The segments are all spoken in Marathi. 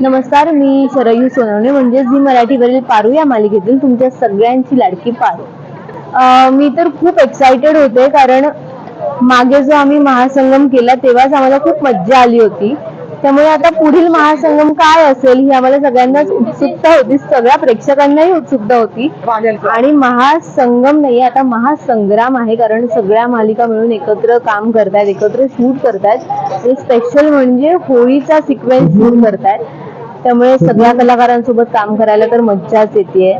नमस्कार मी शरयू सोनवणे. म्हणजेच झी मराठीवरील पारू या मालिकेतील तुमच्या सगळ्यांची लाडकी पारू. अं, मी तर खूप एक्सायटेड होते कारण मागे जो आम्ही महासंगम केला तेव्हाच आम्हाला खूप मज्जा आली होती. त्यामुळे आता पुढील महासंगम काय असेल ही आम्हाला सगळ्यांनाच उत्सुकता होती. सगळ्या प्रेक्षकांनाही उत्सुकता होती. आणि महासंगम नाही आता महासंग्राम आहे कारण सगळ्या मालिका मिळून एकत्र काम करतायत एकत्र शूट करतायत. आणि स्पेशल म्हणजे होळीचा सिक्वेन्स शूट करतायत. त्यामुळे सगळ्या कलाकारांसोबत काम करायला तर मज्जाच येते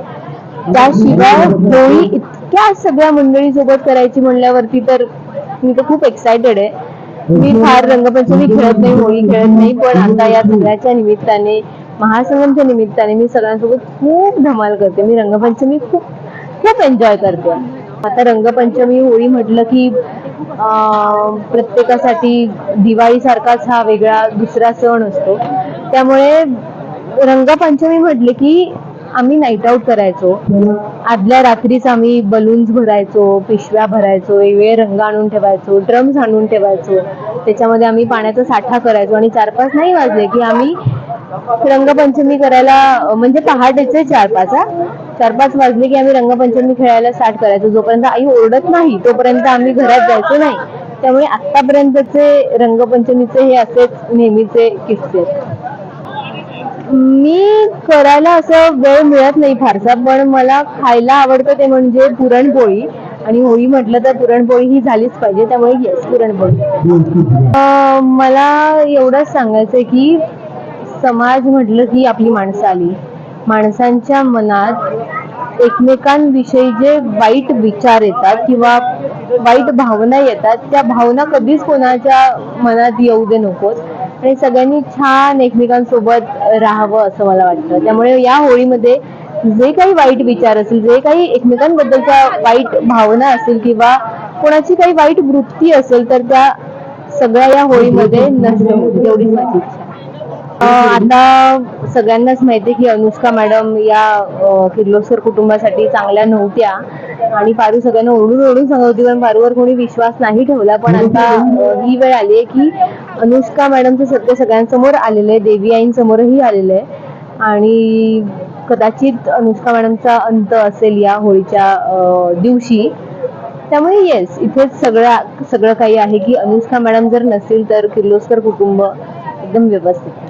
त्याशिवाय होळी इतक्या सगळ्या मंडळी सोबत करायची म्हणल्यावरती तर मी तर खूप एक्सायटेड आहे. मी फार रंगपंचमी खेळत नाही होळी खेळत नाही पण आता या सगळ्याच्या निमित्ताने महासंगमच्या निमित्ताने मी सगळ्यांसोबत खूप धमाल करते. मी रंगपंचमी खूप खूप एन्जॉय करते. आता रंगपंचमी होळी म्हटलं की प्रत्येकासाठी दिवाळी सारखाच हा वेगळा दुसरा सण असतो. त्यामुळे रंगपंचमी म्हटले की आम्ही नाईट आऊट करायचो आदल्या रात्रीच आम्ही बलून्स भरायचो पिशव्या भरायचो वेगवेगळे रंग आणून ठेवायचो ड्रम्स आणून ठेवायचो त्याच्यामध्ये आम्ही पाण्याचा साठा करायचो आणि चार पाच नाही वाजले की आम्ही रंगपंचमी करायला म्हणजे पहाटेचे चार पाच हा. चार पाच वाजले की आम्ही रंगपंचमी खेळायला स्टार्ट करायचो जोपर्यंत आई ओरडत नाही तोपर्यंत आम्ही घरात जायचो नाही त्यामुळे आतापर्यंतचे रंगपंचमीचे हे असेच नेहमीचे किस्से आहेत. मी करायला असं वेळ मिळत नाही फारसा पण मला खायला आवडतं ते म्हणजे पुरणपोळी. आणि होळी म्हटलं तर पुरणपोळी ही झालीच पाहिजे त्यामुळे येस पुरणपोळी. अं, मला एवढंच सांगायचंय की समाज म्हटलं की आपली माणसं आली. माणसांच्या मनात एकमेकांविषयी जे वाईट विचार येतात किंवा वाईट भावना येतात त्या भावना कधीच कोणाच्या मनात येऊ दे नकोत. आणि सगळ्यांनी छान एकमेकांसोबत राहावं असं मला वाटतं. त्यामुळे या होळीमध्ये जे काही वाईट विचार असतील जे काही एकमेकांबद्दलच्या वाईट भावना असतील किंवा कोणाची काही वाईट वृत्ती असेल तर त्या सगळ्या या होळीमध्ये नसतं एवढीच माझी इच्छा. आता सगळ्यांनाच माहिती की अनुष्का मॅडम या किर्लोस्कर कुटुंबासाठी चांगल्या नव्हत्या. आणि पारू सगळ्यांना ओढून ओढून सांगत होती पण पारूवर कोणी विश्वास नाही ठेवला. पण आता ही वेळ आली आहे की अनुष्का मॅडमचं सत्य सगळ्यांसमोर आलेलं आहे देवी आईंसमोरही आलेलं आहे. आणि कदाचित अनुष्का मॅडमचा अंत असेल या होळीच्या दिवशी. त्यामुळे येस इथेच सगळं सगळं काही आहे की अनुष्का मॅडम जर नसेल तर किर्लोस्कर कुटुंब एकदम व्यवस्थित